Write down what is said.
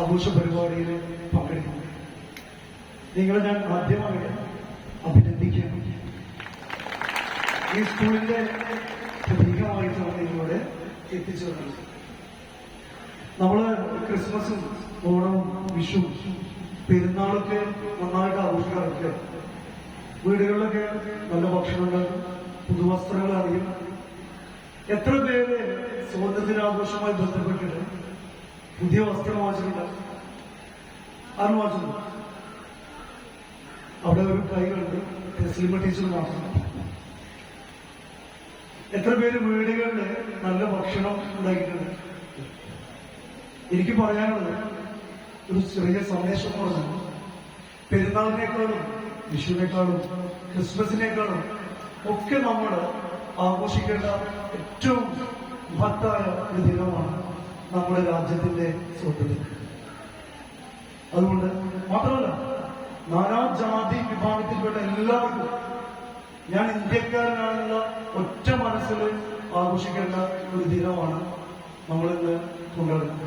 ആഘോഷ പരിപാടിയിൽ പങ്കെടുക്കുന്നത് നിങ്ങളെ ഞാൻ ആദ്യമായിട്ട് അഭിനന്ദിക്കുന്നു. ഈ സ്കൂളിന്റെ പ്രതീകമായിട്ടാണ് നിങ്ങളോട് എത്തിച്ചു തന്നത് നമ്മൾ ക്രിസ്മസും ഓണവും വിഷുവും പെരുന്നാളൊക്കെ നന്നായിട്ട് ആഘോഷിക്കാറുണ്ട്. വീടുകളിലൊക്കെ നല്ല ഭക്ഷണങ്ങൾ പുതുവസ്ത്രങ്ങൾ അറിയും. എത്ര പേര് സ്വാതന്ത്ര്യദിനാഘോഷവുമായി ബന്ധപ്പെട്ടിട്ട് പുതിയ വസ്ത്രം വാങ്ങിച്ചിട്ടുണ്ട്. ആരും വാങ്ങിച്ചിട്ടുണ്ട് അവിടെ ഒരു കൈ കണ്ട് സിനിമ ടീച്ചർ മാത്രം. എത്ര പേര് വീടുകളിൽ നല്ല ഭക്ഷണം ഉണ്ടാക്കിയിട്ടുണ്ട്. എനിക്ക് പറയാനുള്ളത് ഒരു ചെറിയ സന്ദേശം പറഞ്ഞു പെരുന്നാളിനേക്കാളും വിഷുവിനേക്കാളും ക്രിസ്മസിനേക്കാളും ഒക്കെ നമ്മൾ ആഘോഷിക്കേണ്ട ഏറ്റവും മഹത്തായ ഒരു ദിനമാണ് നമ്മുടെ രാജ്യത്തിന്റെ സ്വത്തിൽ അതുകൊണ്ട് മാത്രമല്ല നാനാ ജാതി വിഭാഗത്തിൽപ്പെട്ട എല്ലാവർക്കും ഞാൻ ഇന്ത്യക്കാരനാണെന്നുള്ള ഒറ്റ മനസ്സിൽ ആഘോഷിക്കേണ്ട ഒരു ദിനമാണ് നമ്മളിന്ന് കൊണ്ടുവരുന്നത്